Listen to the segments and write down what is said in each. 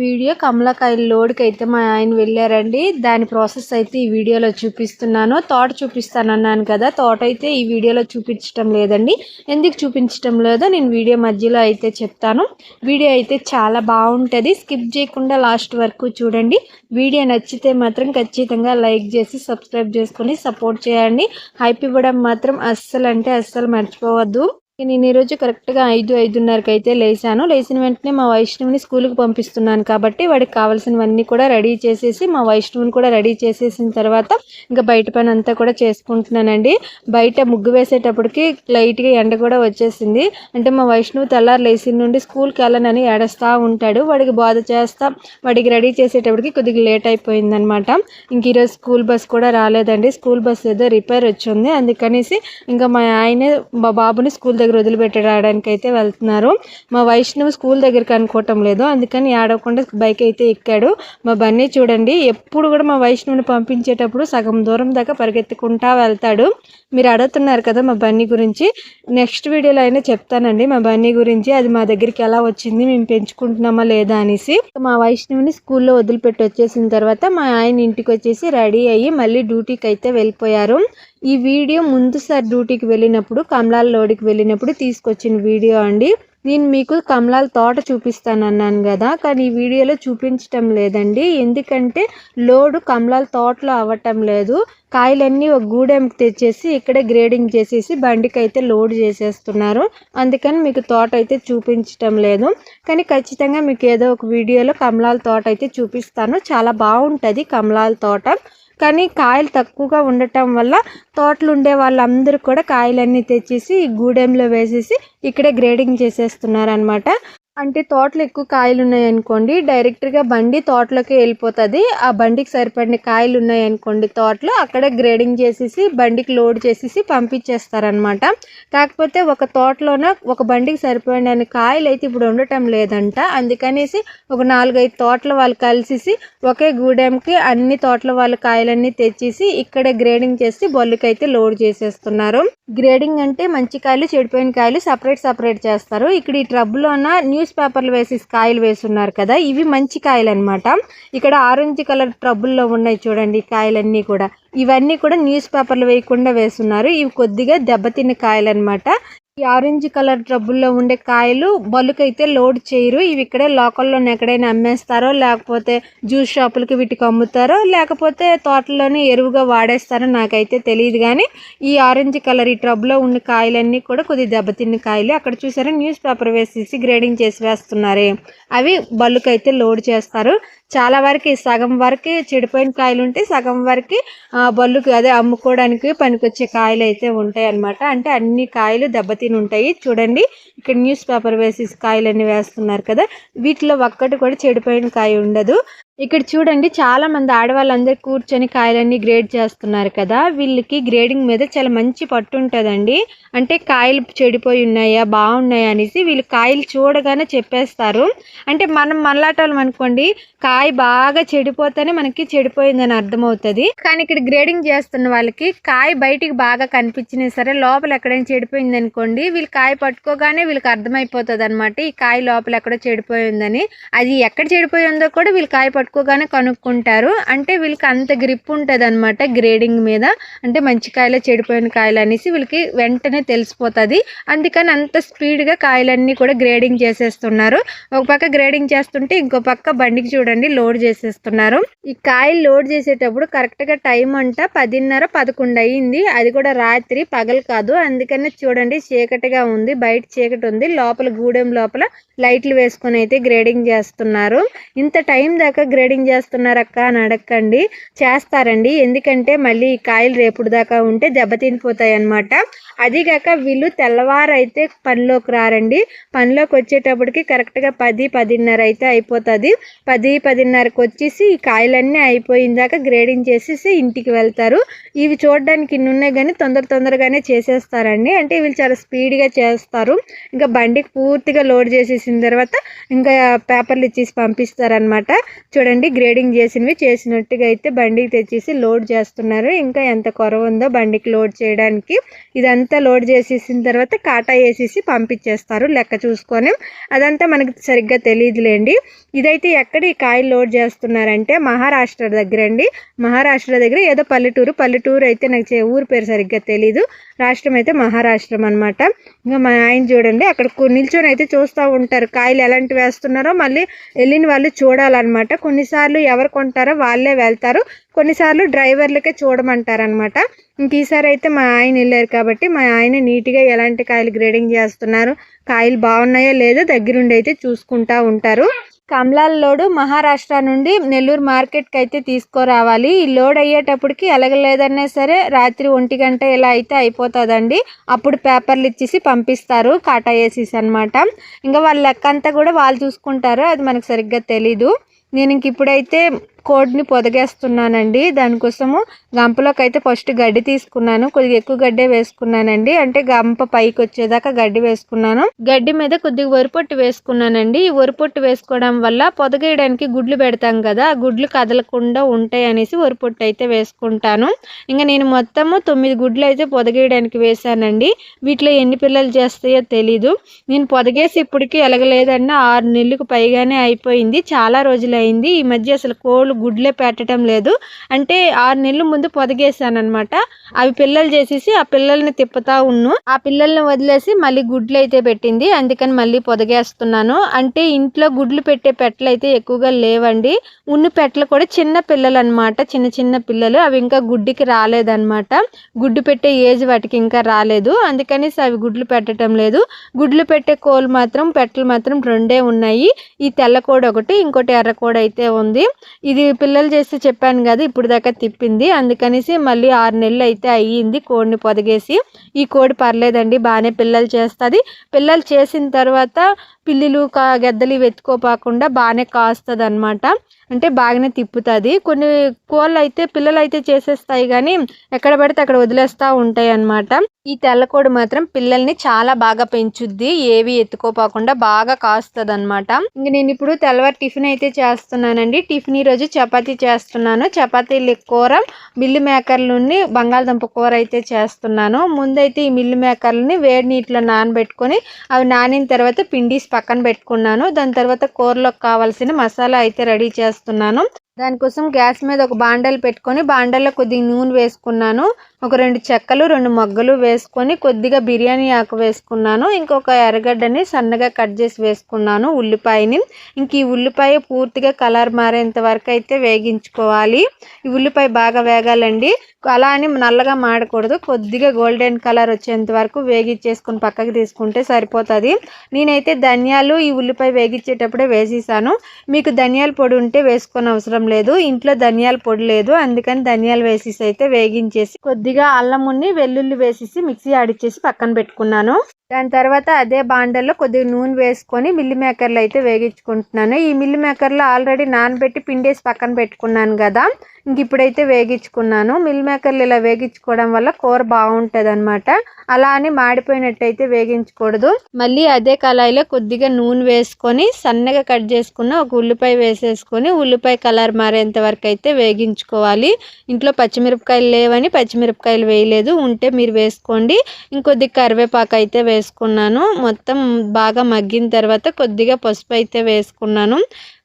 Video కమలాకాయల లోడ్కి అయితే మా ఆయన వెళ్ళారండి. దాని ప్రాసెస్ అయితే ఈ వీడియోలో చూపిస్తున్నాను. తోట చూపిస్తాను అన్నాను కదా తోట అయితే ఈ వీడియోలో చూపించడం లేదండి. ఎందుకు చూపించడం లేదో నేను వీడియో మధ్యలో అయితే చెప్తాను. వీడియో అయితే చాలా బాగుంటుంది. స్కిప్ చేయకుండా లాస్ట్ వరకు చూడండి. వీడియో నచ్చితే మాత్రం ఖచ్చితంగా లైక్ చేసి సబ్స్క్రైబ్ చేసుకొని సపోర్ట్ చేయండి. హైప్ ఇవ్వడం మాత్రం అస్సలు అంటే అస్సలు మర్చిపోవద్దు. నేను ఈరోజు కరెక్ట్గా ఐదు ఐదున్నరకి అయితే లేచాను. లేచిన వెంటనే మా వైష్ణవిని స్కూల్కి పంపిస్తున్నాను కాబట్టి వాడికి కావాల్సినవన్నీ కూడా రెడీ చేసేసి మా వైష్ణవిని కూడా రెడీ చేసేసిన తర్వాత ఇంకా బయట పని అంతా కూడా చేసుకుంటున్నానండి. బయట ముగ్గు వేసేటప్పటికి లైట్గా ఎండ కూడా వచ్చేసింది. అంటే మా వైష్ణవి తెల్లారు లేచిన నుండి స్కూల్కి వెళ్ళనని ఏడస్తా ఉంటాడు. వాడికి బాధ చేస్తా వాడికి రెడీ చేసేటప్పటికి కొద్దిగా లేట్ అయిపోయిందనమాట. ఇంక ఈరోజు స్కూల్ బస్ కూడా రాలేదండి. స్కూల్ బస్ ఏదో రిపేర్ వచ్చింది. అందుకనేసి ఇంకా మా ఆయనే మా బాబుని స్కూల్ దగ్గర వదిలిపెట్టి రావడానికి అయితే వెళ్తున్నారు. మా వైష్ణవ్ స్కూల్ దగ్గరికి అనుకోవటం లేదు. అందుకని ఆడకుండా బైక్ అయితే ఎక్కాడు. మా బన్నీ చూడండి ఎప్పుడు కూడా మా వైష్ణవుని పంపించేటప్పుడు సగం దూరం దాకా పరిగెత్తుకుంటా వెళ్తాడు. మీరు అడుగుతున్నారు కదా మా బన్నీ గురించి నెక్స్ట్ వీడియోలో అయినా చెప్తానండి. మా బన్నీ గురించి అది మా దగ్గరికి ఎలా వచ్చింది మేము పెంచుకుంటున్నామా లేదా అనేసి. మా వైష్ణవిని స్కూల్లో వదిలిపెట్టి వచ్చేసిన తర్వాత మా ఆయన ఇంటికి వచ్చేసి రెడీ అయ్యి మళ్ళీ డ్యూటీకి అయితే వెళ్ళిపోయారు. ఈ వీడియో ముందు సార్ డ్యూటీకి వెళ్ళినప్పుడు కమలాల లోడికి వెళ్ళినప్పుడు తీసుకొచ్చిన వీడియో అండి. నేను మీకు కమలాల తోట చూపిస్తాను అన్నాను కదా కానీ ఈ వీడియోలో చూపించటం లేదండి. ఎందుకంటే లోడు కమలాల తోటలో అవ్వటం లేదు. కాయలన్నీ ఒక గూడెంకి తెచ్చేసి ఇక్కడే గ్రేడింగ్ చేసేసి బండికి అయితే లోడ్ చేసేస్తున్నారు. అందుకని మీకు తోట అయితే చూపించటం లేదు. కానీ ఖచ్చితంగా మీకు ఏదో ఒక వీడియోలో కమలాల తోట అయితే చూపిస్తాను. చాలా బాగుంటుంది కమలాల తోట. కానీ కాయలు తక్కువగా ఉండటం వల్ల తోటలు ఉండే వాళ్ళందరూ కూడా కాయలన్నీ తెచ్చేసి గూడెంలో వేసేసి ఇక్కడే గ్రేడింగ్ చేసేస్తున్నారు అనమాట అంటే తోటలో ఎక్కువ కాయలు ఉన్నాయనుకోండి డైరెక్ట్గా బండి తోటలోకి వెళ్ళిపోతుంది. ఆ బండికి సరిపడిన కాయలు ఉన్నాయనుకోండి తోటలో అక్కడే గ్రేడింగ్ చేసేసి బండికి లోడ్ చేసేసి పంపించేస్తారనమాట కాకపోతే ఒక తోటలోన ఒక బండికి సరిపడిన కాయలు అయితే ఇప్పుడు ఉండటం లేదంట. అందుకనేసి ఒక నాలుగైదు తోటల వాళ్ళు కలిసేసి ఒకే గూడెంకి అన్ని తోటల వాళ్ళ కాయలన్నీ తెచ్చేసి ఇక్కడే గ్రేడింగ్ చేసి బొల్లుకైతే లోడ్ చేసేస్తున్నారు. గ్రేడింగ్ అంటే మంచి కాయలు చెడిపోయిన కాయలు సపరేట్ సపరేట్ చేస్తారు. ఇక్కడ ఈ ట్రబ్లోన న్యూస్ న్యూస్ పేపర్లు వేసి కాయలు వేసున్నారు కదా ఇవి మంచి కాయలు అనమాట ఇక్కడ ఆరెంజ్ కలర్ ట్రబుల్లో ఉన్నాయి చూడండి కాయలన్నీ కూడా. ఇవన్నీ కూడా న్యూస్ పేపర్లు వేయకుండా వేస్తున్నారు. ఇవి కొద్దిగా దెబ్బతిన్న కాయలు అనమాట ఈ ఆరెంజ్ కలర్ ట్రబుల్లో ఉండే కాయలు బలుకైతే లోడ్ చేయరు. ఇవి ఇక్కడే లోకల్లోనే ఎక్కడైనా అమ్మేస్తారో లేకపోతే జ్యూస్ షాపులకి వీటికి అమ్ముతారో లేకపోతే తోటలోనే ఎరువుగా వాడేస్తారో నాకైతే తెలియదు కానీ ఈ ఆరెంజ్ కలర్ ఈ ట్రబ్లో ఉన్న కాయలన్నీ కూడా కొద్దిగా దెబ్బతిన్న కాయలు. అక్కడ చూసారా న్యూస్ పేపర్ వేసేసి గ్రేడింగ్ చేసి వేస్తున్నారే. అవి బల్లుకైతే లోడ్ చేస్తారు. చాలా వరకు సగం వరకు చెడిపోయిన కాయలు ఉంటాయి సగం వరకు బల్లుకి అదే అమ్ముకోవడానికి పనికొచ్చే కాయలు అయితే ఉంటాయి అన్నమాట అంటే అన్ని కాయలు దెబ్బతి దెబ్బతిని ఉంటాయి చూడండి ఇక్కడ న్యూస్ పేపర్ వేసి కాయలన్నీ వేస్తున్నారు కదా. వీటిలో ఒక్కటి కూడా చెడిపోయిన కాయ ఉండదు. ఇక్కడ చూడండి చాలా మంది ఆడవాళ్ళందరూ కూర్చొని కాయలన్నీ గ్రేడ్ చేస్తున్నారు కదా. వీళ్ళకి గ్రేడింగ్ మీద చాలా మంచి పట్టు ఉంటుందండి. అంటే కాయలు చెడిపోయి ఉన్నాయా బాగున్నాయా అనేసి వీళ్ళు కాయలు చూడగానే చెప్పేస్తారు. అంటే మనం మనలాటోళ్ళం అనుకోండి కాయ బాగా చెడిపోతేనే మనకి చెడిపోయిందని అర్థమవుతుంది. కానీ ఇక్కడ గ్రేడింగ్ చేస్తున్న వాళ్ళకి కాయ బయటికి బాగా కనిపించినా సరే లోపల ఎక్కడైనా చెడిపోయింది అనుకోండి వీళ్ళు కాయ పట్టుకోగానే వీళ్ళకి అర్థమైపోతుంది అనమాట ఈ కాయ లోపల ఎక్కడో చెడిపోయిందని అది ఎక్కడ చెడిపోయిందో కూడా వీళ్ళు కాయ పట్టుకోగానే కనుక్కుంటారు. అంటే వీళ్ళకి అంత గ్రిప్ ఉంటుంది అనమాట గ్రేడింగ్ మీద. అంటే మంచి కాయలు చెడిపోయిన కాయలు అనేసి వీళ్ళకి వెంటనే తెలిసిపోతుంది. అందుకని అంత స్పీడ్గా కాయలన్నీ కూడా గ్రేడింగ్ చేసేస్తున్నారు. ఒక పక్క గ్రేడింగ్ చేస్తుంటే ఇంకో పక్క బండికి చూడండి లోడ్ చేసేస్తున్నారు. ఈ కాయలు లోడ్ చేసేటప్పుడు కరెక్ట్గా టైం అంట పదిన్నర పదకొండు అయ్యింది. అది కూడా రాత్రి పగలు కాదు. అందుకని చూడండి చీకటిగా ఉంది. బయట చీకటి ఉంది. లోపల గూడెం లోపల లైట్లు వేసుకొని అయితే గ్రేడింగ్ చేస్తున్నారు. ఇంత టైం దాకా గ్రేడింగ్ చేస్తున్నారక్క అని అడగండి చేస్తారండి. ఎందుకంటే మళ్ళీ ఈ కాయలు రేపుడు దాకా ఉంటే దెబ్బతినిపోతాయి అనమాట అదిగాక వీళ్ళు తెల్లవారైతే పనిలోకి రారండి. పనిలోకి వచ్చేటప్పటికి కరెక్ట్గా పది పదిన్నర అయితే అయిపోతుంది. పది పదిన్నరకు వచ్చేసి ఈ కాయలన్నీ అయిపోయిందాక గ్రేడింగ్ చేసేసి ఇంటికి వెళ్తారు. ఇవి చూడడానికి ఇన్ని ఉన్నాయి కానీ తొందర తొందరగానే చేసేస్తారండి. అంటే వీళ్ళు చాలా స్పీడ్గా చేస్తారు. ఇంకా బండికి పూర్తిగా లోడ్ చేసేసిన తర్వాత ఇంకా పేపర్లు ఇచ్చేసి పంపిస్తారనమాట చూడండి. చూడండి గ్రేడింగ్ చేసినవి చేసినట్టుగా అయితే బండికి తెచ్చేసి లోడ్ చేస్తున్నారు. ఇంకా ఎంత కొరవ ఉందో బండికి లోడ్ చేయడానికి. ఇదంతా లోడ్ చేసేసిన తర్వాత కాటా వేసేసి పంపించేస్తారు లెక్క చూసుకొని. అదంతా మనకి సరిగ్గా తెలియదులేండి. ఇదైతే ఎక్కడ ఈ కాయలు లోడ్ చేస్తున్నారంటే మహారాష్ట్ర దగ్గర అండి మహారాష్ట్ర దగ్గర ఏదో పల్లెటూరు. పల్లెటూరు అయితే నాకు చే- ఊరు పేరు సరిగ్గా తెలీదు. రాష్ట్రం అయితే మహారాష్ట్రం అనమాట ఇంకా మా ఆయన చూడండి అక్కడ నిల్చొని అయితే చూస్తూ ఉంటారు కాయలు ఎలాంటి వేస్తున్నారో. మళ్ళీ వెళ్ళిన వాళ్ళు చూడాలన్నమాట. కొన్నిసార్లు ఎవరు కొంటారో వాళ్ళే వెళ్తారు. కొన్నిసార్లు డ్రైవర్లకే చూడమంటారనమాట ఇంక ఈసారి అయితే మా ఆయన వెళ్ళారు కాబట్టి మా ఆయన నీట్గా ఎలాంటి కాయలు గ్రేడింగ్ చేస్తున్నారు. కాయలు బాగున్నాయో లేదో దగ్గరుండి అయితే చూసుకుంటా ఉంటారు. కమలాల లోడు మహారాష్ట్ర నుండి నెల్లూరు మార్కెట్కి అయితే తీసుకురావాలి. ఈ లోడ్ అయ్యేటప్పటికి ఎలగలేదన్నా సరే రాత్రి ఒంటి గంట ఇలా అయితే అయిపోతుందండి. అప్పుడు పేపర్లు ఇచ్చేసి పంపిస్తారు. కాటా వేసేసి అనమాట ఇంకా వాళ్ళ లెక్క అంతా కూడా వాళ్ళు చూసుకుంటారు. అది మనకు సరిగ్గా తెలీదు. నేను ఇంక ఇప్పుడైతే కోడిని పొదగేస్తున్నానండి. దానికోసము గంపలోకి అయితే ఫస్ట్ గడ్డి తీసుకున్నాను. కొద్దిగా ఎక్కువ గడ్డే వేసుకున్నానండి. అంటే గంప పైకి వచ్చేదాకా గడ్డి వేసుకున్నాను. గడ్డి మీద కొద్దిగా వరిపొట్టు వేసుకున్నానండి. ఈ వరిపొట్టు వేసుకోవడం వల్ల పొదగేయడానికి గుడ్లు పెడతాం కదా ఆ గుడ్లు కదలకుండా ఉంటాయి అనేసి వరిపొట్టు అయితే వేసుకుంటాను. ఇంకా నేను మొత్తము తొమ్మిది గుడ్లు అయితే పొదగేయడానికి వేశానండి. వీటిలో ఎన్ని పిల్లలు చేస్తాయో తెలీదు. నేను పొదగేసి ఇప్పటికీ ఎలగలేదన్న ఆరు నెలలకు పైగానే అయిపోయింది. చాలా రోజులు అయింది ఈ మధ్య అసలు కోళ్ళు గుడ్లే పెట్టడం లేదు. అంటే ఆరు నెలల ముందు పొదిగేసాను అనమాట అవి పిల్లలు చేసేసి ఆ పిల్లల్ని తిప్పుతా ఉన్ను ఆ పిల్లల్ని వదిలేసి మళ్ళీ గుడ్లు అయితే పెట్టింది. అందుకని మళ్ళీ పొదగేస్తున్నాను. అంటే ఇంట్లో గుడ్లు పెట్టే పెట్టలు అయితే ఎక్కువగా లేవండి. ఉన్ని పెట్టలు కూడా చిన్న పిల్లలు అనమాట చిన్న చిన్న పిల్లలు. అవి ఇంకా గుడ్డికి రాలేదన్నమాట. గుడ్డు పెట్టే ఏజ్ వాటికి ఇంకా రాలేదు. అందుకనేసి అవి గుడ్లు పెట్టడం లేదు. గుడ్లు పెట్టే కోళ్ళు మాత్రం పెట్టలు మాత్రం రెండే ఉన్నాయి. ఈ తెల్ల కోడి ఒకటి ఇంకోటి ఎర్ర కోడి అయితే ఉంది. ఇది పిల్లలు చేసి చెప్పాను కదా ఇప్పుడు దాకా తిప్పింది. అందుకనేసి మళ్ళీ ఆరు నెలలు అయితే అయ్యింది కోడిని పొదిగేసి. ఈ కోడి పర్లేదండి బాగానే పిల్లలు చేస్తుంది. పిల్లలు చేసిన తర్వాత పిల్లులు కా గెద్దలు ఇవి ఎత్తుకోపోకుండా బాగానే కాస్తుంది అనమాట అంటే బాగానే తిప్పుతుంది. కొన్ని కోళ్ళు అయితే పిల్లలు అయితే చేసేస్తాయి కానీ ఎక్కడ పడితే అక్కడ వదిలేస్తూ ఉంటాయి అన్నమాట ఈ తెల్లకోడి మాత్రం పిల్లల్ని చాలా బాగా పెంచుద్ది. ఏవి ఎత్తుకోపోకుండా బాగా కాస్తుంది అనమాట ఇంక నేను ఇప్పుడు తెల్లవారు టిఫిన్ అయితే చేస్తున్నానండి. టిఫిన్ ఈరోజు చపాతీ చేస్తున్నాను. చపాతీలు కూర మిల్లు మేకర్లని బంగాళదుంప కూర అయితే చేస్తున్నాను. ముందైతే ఈ మిల్లు మేకర్లని వేడి నీటిలో నానబెట్టుకొని అవి నానిన తర్వాత పిండిసి పక్కన పెట్టుకున్నాను. దాని తర్వాత కూరలోకి కావాల్సిన మసాలా అయితే రెడీ చేస్తాను చేస్తున్నాను. దానికోసం గ్యాస్ మీద ఒక బాండలు పెట్టుకొని బాండల్లో కొద్దిగా నూనె వేసుకున్నాను. ఒక రెండు చెక్కలు రెండు మొగ్గలు వేసుకొని కొద్దిగా బిర్యానీ ఆకు వేసుకున్నాను. ఇంకొక ఎర్రగడ్డని సన్నగా కట్ చేసి వేసుకున్నాను ఉల్లిపాయని. ఇంక ఈ ఉల్లిపాయ పూర్తిగా కలర్ మారేంత వరకు అయితే వేగించుకోవాలి. ఈ ఉల్లిపాయ బాగా వేగాలండి. అలా అని నల్లగా మాడకూడదు. కొద్దిగా గోల్డెన్ కలర్ వచ్చేంత వరకు వేగించేసుకుని పక్కకి తీసుకుంటే సరిపోతుంది. నేనైతే ధనియాలు ఈ ఉల్లిపాయ వేగించేటప్పుడే వేసేసాను. మీకు ధనియాల పొడి ఉంటే వేసుకొని అవసరం లేదు ఇంట్లో ధనియాల పొడి లేదు అందుకని ధనియాలు వేసేసి అయితే వేగించేసి కొద్దిగా అల్లం ఉన్ని వెల్లుల్లి వేసేసి మిక్సీ ఆడిచ్చేసి పక్కన పెట్టుకున్నాను. దాని తర్వాత అదే బాండల్లో కొద్దిగా నూనె వేసుకొని మిల్లి మేకర్లు అయితే వేగించుకుంటున్నాను. ఈ మిల్లి మేకర్లో ఆల్రెడీ నానబెట్టి పిండేసి పక్కన పెట్టుకున్నాను కదా ఇంక ఇప్పుడైతే వేగించుకున్నాను. మిల్ మేకర్లు ఇలా వేగించుకోవడం వల్ల కూర బాగుంటుంది అనమాట అలా అని మాడిపోయినట్టయితే వేగించకూడదు. మళ్ళీ అదే కళాయిలో కొద్దిగా నూనె వేసుకొని సన్నగా కట్ చేసుకున్న ఒక ఉల్లిపాయ వేసేసుకొని ఉల్లిపాయ కలర్ మారేంత వరకు అయితే వేగించుకోవాలి. ఇంట్లో పచ్చిమిరపకాయలు లేవని పచ్చిమిరపకాయలు వేయలేదు. ఉంటే మీరు వేసుకోండి. ఇంకొద్ది కరివేపాకు అయితే వేసుకున్నాను. మొత్తం బాగా మగ్గిన తర్వాత కొద్దిగా పసుపు అయితే వేసుకున్నాను.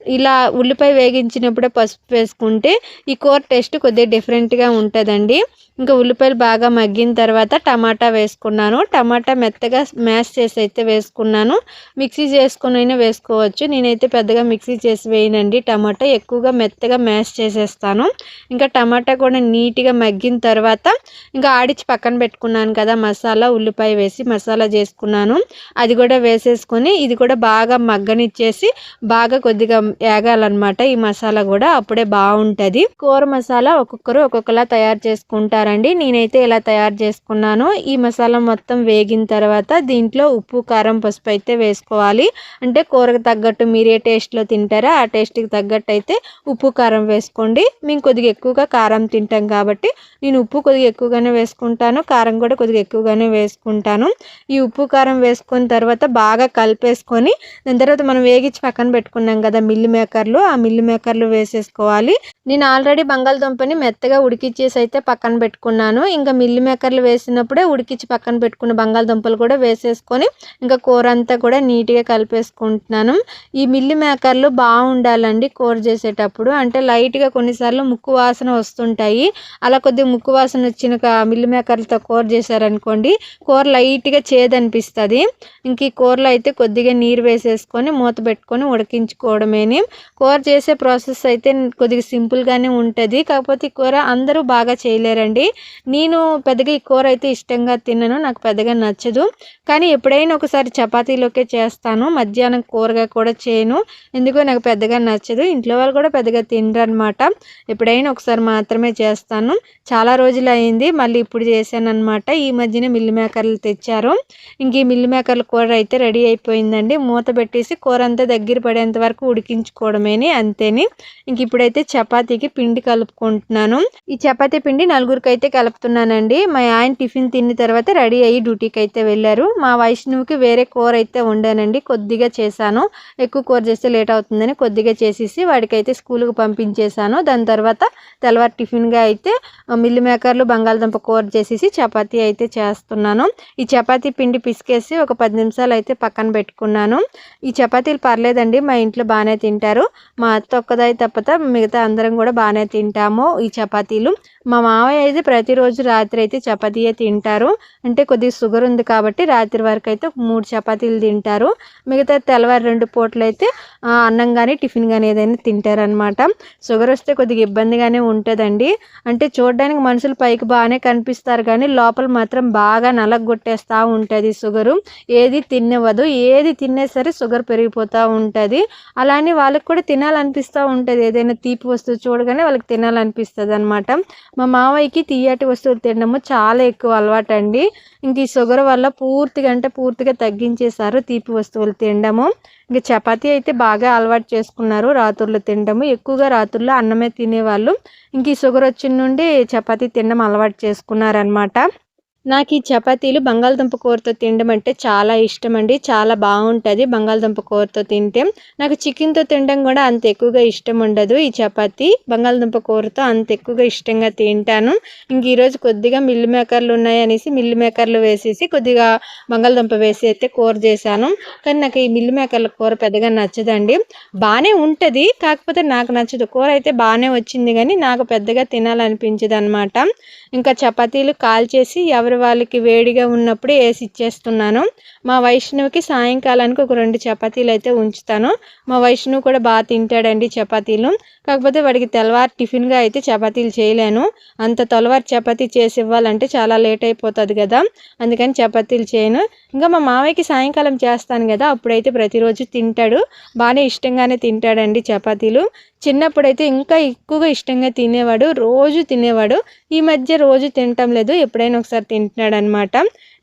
ఇలా ఉల్లిపాయ వేగించినప్పుడే పసుపు వేసుకుంటే ఈ కూర టేస్ట్ కొద్దిగా డిఫరెంట్గా ఉంటుందండి. ఇంకా ఉల్లిపాయలు బాగా మగ్గిన తర్వాత టమాటా వేసుకున్నాను. టమాటా మెత్తగా మ్యాష్ చేసి అయితే వేసుకున్నాను. మిక్సీ చేసుకుని అయినా వేసుకోవచ్చు. నేనైతే పెద్దగా మిక్సీ చేసి వేయనండి. టమాటా ఎక్కువగా మెత్తగా మ్యాష్ చేసేస్తాను. ఇంకా టమాటా కూడా నీట్గా మగ్గిన తర్వాత ఇంకా ఆడిచి పక్కన పెట్టుకున్నాను కదా మసాలా ఉల్లిపాయ వేసి మసాలా చేసుకున్నాను. అది కూడా వేసేసుకొని ఇది కూడా బాగా మగ్గనిచ్చేసి బాగా కొద్దిగా వేగాలన్నమాట ఈ మసాలా కూడా అప్పుడే బాగుంటుంది. కూర మసాలా ఒక్కొక్కరు ఒక్కొక్కలా తయారు చేసుకుంటారండి. నేనైతే ఇలా తయారు చేసుకున్నాను. ఈ మసాలా మొత్తం వేగిన తర్వాత దీంట్లో ఉప్పు కారం పసుపు అయితే వేసుకోవాలి. అంటే కూరకు తగ్గట్టు మీరే టేస్ట్లో తింటారా? ఆ టేస్ట్కి తగ్గట్టు అయితే ఉప్పు కారం వేసుకోండి. మేము కొద్దిగా ఎక్కువగా కారం తింటాం కాబట్టి నేను ఉప్పు కొద్దిగా ఎక్కువగానే వేసుకుంటాను. కారం కూడా కొద్దిగా ఎక్కువగానే వేసుకుంటాను. ఈ ఉప్పు కారం వేసుకున్న తర్వాత బాగా కలిపేసుకొని దాని తర్వాత మనం వేగించి పక్కన పెట్టుకున్నాం కదా మిల్ మిల్లి మేకర్లు ఆ మిల్లి మేకర్లు వేసేసుకోవాలి. నేను ఆల్రెడీ బంగాళదుంపని మెత్తగా ఉడికిచ్చేసి అయితే పక్కన పెట్టుకున్నాను. ఇంకా మిల్లి మేకర్లు వేసినప్పుడే ఉడికిచ్చి పక్కన పెట్టుకున్న బంగాళదుంపలు కూడా వేసేసుకొని ఇంకా కూర అంతా కూడా నీట్గా కలిపేసుకుంటున్నాను. ఈ మిల్లి మేకర్లు బాగుండాలండి కూర చేసేటప్పుడు. అంటే లైట్గా కొన్నిసార్లు ముక్కు వాసన వస్తుంటాయి. అలా కొద్దిగా ముక్కు వాసన వచ్చిన క- మిల్లి మేకర్లతో కూర చేశారనుకోండి కూర లైట్గా చేదనిపిస్తుంది. ఇంక ఈ కూరలో అయితే కొద్దిగా నీరు వేసేసుకొని మూత పెట్టుకొని ఉడికించుకోవడమే ఉడికించుకోవడమేని కూర చేసే ప్రాసెస్ అయితే కొద్దిగా సింపుల్గానే ఉంటుంది. కాకపోతే ఈ కూర అందరూ బాగా చేయలేరండి. నేను పెద్దగా ఈ కూర అయితే ఇష్టంగా తినను నాకు పెద్దగా నచ్చదు. కానీ ఎప్పుడైనా ఒకసారి చపాతీలోకే చేస్తాను మధ్యాహ్నం కూరగా కూడా చేయను. ఎందుకో నాకు పెద్దగా నచ్చదు. ఇంట్లో వాళ్ళు కూడా పెద్దగా తినరు అనమాట ఎప్పుడైనా ఒకసారి మాత్రమే చేస్తాను. చాలా రోజులు అయింది మళ్ళీ ఇప్పుడు చేశాను అనమాట ఈ మధ్యన మిల్లి మేకర్లు తెచ్చారు. ఇంక ఈ మిల్లి మేకర్ల కూర అయితే రెడీ అయిపోయిందండి. మూత పెట్టేసి కూర అంతా దగ్గర పడేంత వరకు ఉడికించుకోవడమేని అంతేని. ఇంక ఇప్పుడైతే చపాతీకి పిండి కలుపుకుంటున్నాను. ఈ చపాతీ పిండి నలుగురికి అయితే కలుపుతున్నానండి. మా ఆయన టిఫిన్ తిన్న తర్వాత రెడీ అయ్యి డ్యూటీకి అయితే వెళ్ళారు. మా వైష్ణవికి వేరే కూర అయితే వండానండి. కొద్దిగా చేశాను. ఎక్కువ కూర చేస్తే లేట్ అవుతుందని కొద్దిగా చేసేసి వాడికైతే స్కూల్కి పంపించేశాను. దాని తర్వాత తెల్లవారు టిఫిన్గా అయితే మిల్లి మేకర్లు బంగాళదుంప కూర చేసేసి చపాతీ అయితే చేస్తున్నాను. ఈ చపాతీ పిండి పిసికేసి ఒక పది నిమిషాలు అయితే పక్కన పెట్టుకున్నాను. ఈ చపాతీలు పర్లేదండి. మా ఇంట్లో బాగానే తింటారు. మా అత్త ఒక్కదాయి తప్పత మిగతా అందరం కూడా బాగానే తింటాము. ఈ చపాతీలు మా మావయ్య అయితే ప్రతిరోజు రాత్రి అయితే చపాతీయే తింటారు. అంటే కొద్దిగా షుగర్ ఉంది కాబట్టి రాత్రి వరకు అయితే మూడు చపాతీలు తింటారు. మిగతా తెల్లవారు రెండు పూటలు అయితే అన్నం కానీ టిఫిన్ కానీ ఏదైనా తింటారనమాట షుగర్ వస్తే కొద్దిగా ఇబ్బందిగానే ఉంటుందండి. అంటే చూడడానికి మనుషులు పైకి బాగానే కనిపిస్తారు కానీ లోపల మాత్రం బాగా నలగొట్టేస్తూ ఉంటుంది షుగరు. ఏది తినవదు ఏది తిన్నా సరే షుగర్ పెరిగిపోతూ ఉంటుంది. అలానే వాళ్ళకి కూడా తినాలనిపిస్తూ ఉంటుంది. ఏదైనా తీపి వస్తువు చూడగానే వాళ్ళకి తినాలనిపిస్తుంది అనమాట మా మావయ్యకి తీయటి వస్తువులు తినడము చాలా ఎక్కువ అలవాటు అండి ఇంక ఈ షుగర్ వల్ల పూర్తిగా అంటే పూర్తిగా తగ్గించేశారు తీపి వస్తువులు తినడము. ఇంక చపాతీ అయితే బాగా అలవాటు చేసుకున్నారు రాత్రుల్లో తినడము. ఎక్కువగా రాత్రుల్లో అన్నమే తినేవాళ్ళు. ఇంక ఈ షుగర్ వచ్చిన నుండి చపాతీ తినడం అలవాటు చేసుకున్నారనమాట నాకు ఈ చపాతీలు బంగాళదుంప కూరతో తినడం అంటే చాలా ఇష్టం అండి చాలా బాగుంటుంది బంగాళదుంప కూరతో తింటే. నాకు చికెన్తో తినడం కూడా అంత ఎక్కువగా ఇష్టం ఉండదు ఈ చపాతీ. బంగాళదుంప కూరతో అంత ఎక్కువగా ఇష్టంగా తింటాను. ఇంక ఈరోజు కొద్దిగా మిల్లు మేకర్లు ఉన్నాయి అనేసి మేకర్లు వేసేసి కొద్దిగా బంగాళదుంప వేసి అయితే కూర చేశాను. కానీ నాకు ఈ మిల్లు మేకర్ల కూర పెద్దగా నచ్చదండి. బాగానే ఉంటుంది కాకపోతే నాకు నచ్చదు. కూర అయితే బాగానే వచ్చింది కానీ నాకు పెద్దగా తినాలనిపించదు అనమాట ఇంకా చపాతీలు కాల్చేసి ఎవరి వాళ్ళకి వేడిగా ఉన్నప్పుడు వేసి ఇచ్చేస్తున్నాను. మా వైష్ణవికి సాయంకాలానికి ఒక రెండు చపాతీలు అయితే ఉంచుతాను. మా వైష్ణవ్ కూడా బాగా తింటాడండి చపాతీలు. కాకపోతే వాడికి తెల్లవారు టిఫిన్గా అయితే చపాతీలు చేయలేను. అంత తెల్లవారు చపాతీ చేసి ఇవ్వాలంటే చాలా లేట్ అయిపోతుంది కదా. అందుకని చపాతీలు చేయను. ఇంకా మా మామయ్యకి సాయంకాలం చేస్తాను కదా అప్పుడైతే ప్రతిరోజు తింటాడు. బాగానే ఇష్టంగానే తింటాడండి చపాతీలు. చిన్నప్పుడైతే ఇంకా ఎక్కువగా ఇష్టంగా తినేవాడు రోజు తినేవాడు. ఈ మధ్య రోజు తినటం లేదు ఎప్పుడైనా ఒకసారి తింటున్నాడు అనమాట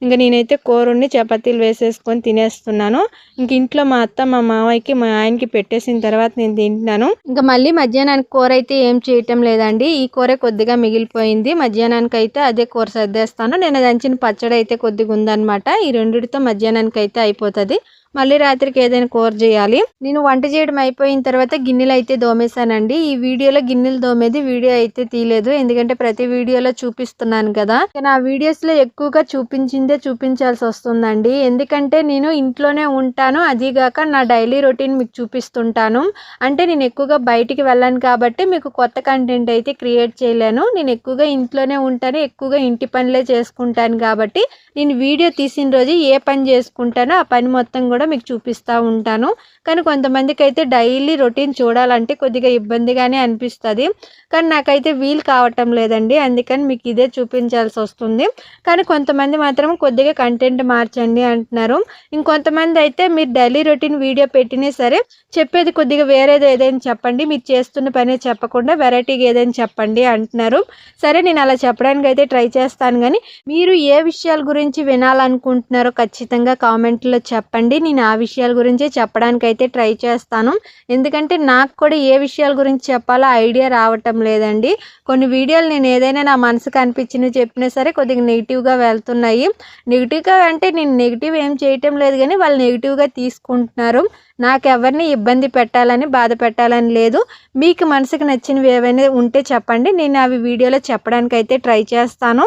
ఇంకా నేనైతే కూరని చపాతీలు వేసేసుకొని తినేస్తున్నాను. ఇంక ఇంట్లో మా అత్త మా మావయ్యకి మా ఆయనకి పెట్టేసిన తర్వాత నేను తింటున్నాను. ఇంకా మళ్ళీ మధ్యాహ్నానికి కూర అయితే ఏం చేయటం లేదండి. ఈ కూర కొద్దిగా మిగిలిపోయింది. మధ్యాహ్నానికి అయితే అదే కూర సర్దేస్తాను. నేను దంచిన పచ్చడి అయితే కొద్దిగా ఉందన్నమాట ఈ రెండిటితో మధ్యాహ్నానికి అయితే అయిపోతుంది. మళ్ళీ రాత్రికి ఏదైనా కూర చేయాలి. నేను వంట చేయడం అయిపోయిన తర్వాత గిన్నెలు అయితే దోమేశానండి. ఈ వీడియోలో గిన్నెలు దోమేది వీడియో అయితే తీయలేదు. ఎందుకంటే ప్రతి వీడియోలో చూపిస్తున్నాను కదా. కానీ ఆ వీడియోస్లో ఎక్కువగా చూపించిందే చూపించాల్సి వస్తుందండి. ఎందుకంటే నేను ఇంట్లోనే ఉంటాను. అదీగాక నా డైలీ రొటీన్ మీకు చూపిస్తుంటాను. అంటే నేను ఎక్కువగా బయటికి వెళ్ళాను కాబట్టి మీకు కొత్త కంటెంట్ అయితే క్రియేట్ చేయలేను. నేను ఎక్కువగా ఇంట్లోనే ఉంటాను. ఎక్కువగా ఇంటి పనులే చేసుకుంటాను కాబట్టి నేను వీడియో తీసిన రోజు ఏ పని చేసుకుంటానో ఆ పని మొత్తం కూడా మీకు చూపిస్తూ ఉంటాను. కానీ కొంతమందికి అయితే డైలీ రొటీన్ చూడాలంటే కొద్దిగా ఇబ్బందిగానే అనిపిస్తుంది. కానీ నాకైతే వీలు కావటం లేదండి. అందుకని మీకు ఇదే చూపించాల్సి వస్తుంది. కానీ కొంతమంది మాత్రం కొద్దిగా కంటెంట్ మార్చండి అంటున్నారు. ఇంకొంతమంది అయితే మీరు డైలీ రొటీన్ వీడియో పెట్టినా సరే చెప్పేది కొద్దిగా వేరేది ఏదైనా చెప్పండి. మీరు చేస్తున్న పనే చెప్పకుండా వెరైటీగా ఏదైనా చెప్పండి అంటున్నారు. సరే నేను అలా చెప్పడానికి అయితే ట్రై చేస్తాను. కానీ మీరు ఏ విషయాల గురించి గురించి వినాలనుకుంటున్నారో ఖచ్చితంగా కామెంట్లో చెప్పండి. నేను ఆ విషయాల గురించే చెప్పడానికైతే ట్రై చేస్తాను. ఎందుకంటే నాకు కూడా ఏ విషయాల గురించి చెప్పాలో ఐడియా రావటం లేదండి. కొన్ని వీడియోలు నేను ఏదైనా నా మనసుకు అనిపించినవి చెప్పినా సరే కొద్దిగా నెగిటివ్గా వెళ్తున్నాయి. నెగిటివ్గా అంటే నేను నెగిటివ్ ఏం చేయటం లేదు కానీ వాళ్ళు నెగిటివ్గా తీసుకుంటున్నారు. నాకు ఎవరిని ఇబ్బంది పెట్టాలని బాధ పెట్టాలని లేదు. మీకు మనసుకు నచ్చినవి ఏవైనా ఉంటే చెప్పండి. నేను అవి వీడియోలో చెప్పడానికి అయితే ట్రై చేస్తాను.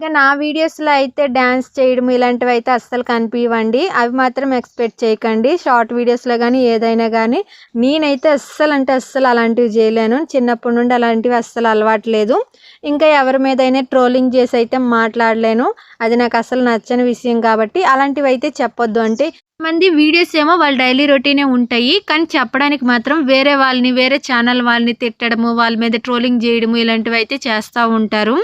ఇంకా నా వీడియోస్లో అయితే డ్యాన్స్ చేయడం ఇలాంటివి అయితే అస్సలు కనిపించవండి అవి మాత్రం ఎక్స్పెక్ట్ చేయకండి. షార్ట్ వీడియోస్లో కానీ ఏదైనా కానీ నేనైతే అస్సలు అంటే అస్సలు అలాంటివి చేయలేను. చిన్నప్పటి నుండి అలాంటివి అస్సలు అలవాటు లేదు. ఇంకా ఎవరి మీదైనా ట్రోలింగ్ చేసి అయితే మాట్లాడలేను. అది నాకు అసలు నచ్చని విషయం కాబట్టి అలాంటివి అయితే చెప్పొద్దు అంటే మంది వీడియోస్ ఏమో వాళ్ళ డైలీ రొటీనే ఉంటాయి కానీ చెప్పడానికి మాత్రం వేరే వాళ్ళని వేరే ఛానల్ వాళ్ళని తిట్టడము వాళ్ళ మీద ట్రోలింగ్ చేయడము ఇలాంటివి అయితే చేస్తూ ఉంటారు.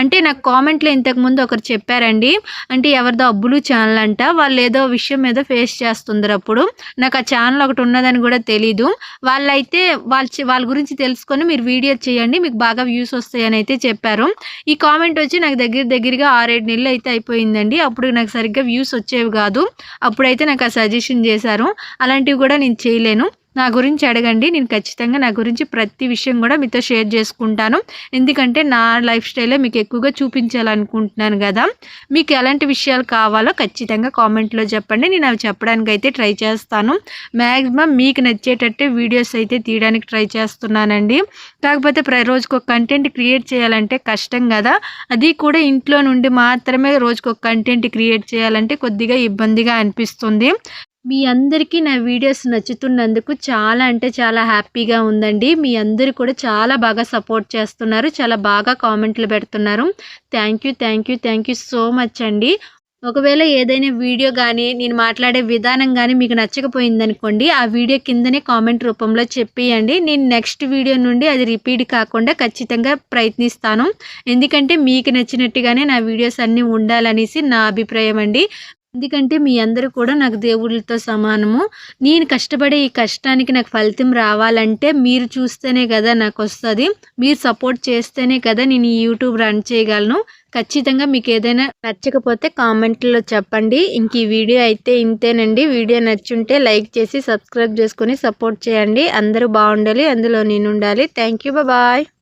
అంటే నాకు కామెంట్లో ఇంతకుముందు ఒకరు చెప్పారండి అంటే ఎవరిదో అబ్బులు ఛానల్ అంట వాళ్ళు ఏదో విషయం ఏదో ఫేస్ చేస్తుందరు అప్పుడు. నాకు ఆ ఛానల్ ఒకటి ఉన్నదని కూడా తెలీదు. వాళ్ళైతే వాళ్ళ వాళ్ళ గురించి తెలుసుకొని మీరు వీడియో చేయండి మీకు బాగా వ్యూస్ వస్తాయని అయితే చెప్పారు. ఈ కామెంట్ వచ్చి నాకు దగ్గర దగ్గరగా ఆరేడు నెలలు అయితే అయిపోయిందండి అప్పుడు నాకు సరిగ్గా వ్యూస్ వచ్చేవి కాదు. అప్పుడైతే నాకు ఆ సజెషన్ చేశారు. అలాంటివి కూడా నేను చేయలేను. నా గురించి అడగండి. నేను ఖచ్చితంగా నా గురించి ప్రతి విషయం కూడా మీతో షేర్ చేసుకుంటాను. ఎందుకంటే నా లైఫ్ స్టైలే మీకు ఎక్కువగా చూపించాలనుకుంటున్నాను కదా. మీకు ఎలాంటి విషయాలు కావాలో ఖచ్చితంగా కామెంట్లో చెప్పండి. నేను అవి చెప్పడానికి అయితే ట్రై చేస్తాను. మ్యాక్సిమం మీకు నచ్చేటట్టే వీడియోస్ అయితే తీయడానికి ట్రై చేస్తున్నానండి. కాకపోతే ప్ర ఒక కంటెంట్ క్రియేట్ చేయాలంటే కష్టం కదా. అది కూడా ఇంట్లో నుండి మాత్రమే రోజుకు ఒక కంటెంట్ క్రియేట్ చేయాలంటే కొద్దిగా ఇబ్బందిగా అనిపిస్తుంది. మీ అందరికీ నా వీడియోస్ నచ్చుతున్నందుకు చాలా అంటే చాలా హ్యాపీగా ఉందండి. మీ అందరూ కూడా చాలా బాగా సపోర్ట్ చేస్తున్నారు. చాలా బాగా కామెంట్లు పెడుతున్నారు. Thank you thank you thank you so much అండి. ఒకవేళ ఏదైనా వీడియో కానీ నేను మాట్లాడే విధానం కానీ మీకు నచ్చకపోయిందనుకోండి ఆ వీడియో కిందనే కామెంట్ రూపంలో చెప్పేయండి. నేను నెక్స్ట్ వీడియో నుండి అది రిపీట్ కాకుండా ఖచ్చితంగా ప్రయత్నిస్తాను. ఎందుకంటే మీకు నచ్చినట్టుగానే నా వీడియోస్ అన్నీ ఉండాలనేసి నా అభిప్రాయం అండి. ఎందుకంటే మీ అందరూ కూడా నాకు దేవుళ్ళతో సమానము. నేను కష్టపడే ఈ కష్టానికి నాకు ఫలితం రావాలంటే మీరు చూస్తేనే కదా నాకు వస్తుంది మీరు సపోర్ట్ చేస్తేనే కదా నేను ఈ యూట్యూబ్ రన్ చేయగలను. ఖచ్చితంగా మీకు ఏదైనా నచ్చకపోతే కామెంట్లో చెప్పండి. ఇంక ఈ వీడియో అయితే ఇంతేనండి. వీడియో నచ్చుంటే లైక్ చేసి సబ్స్క్రైబ్ చేసుకొని సపోర్ట్ చేయండి. అందరూ బాగుండాలి. అందులో నేను ఉండాలి. Thank you bye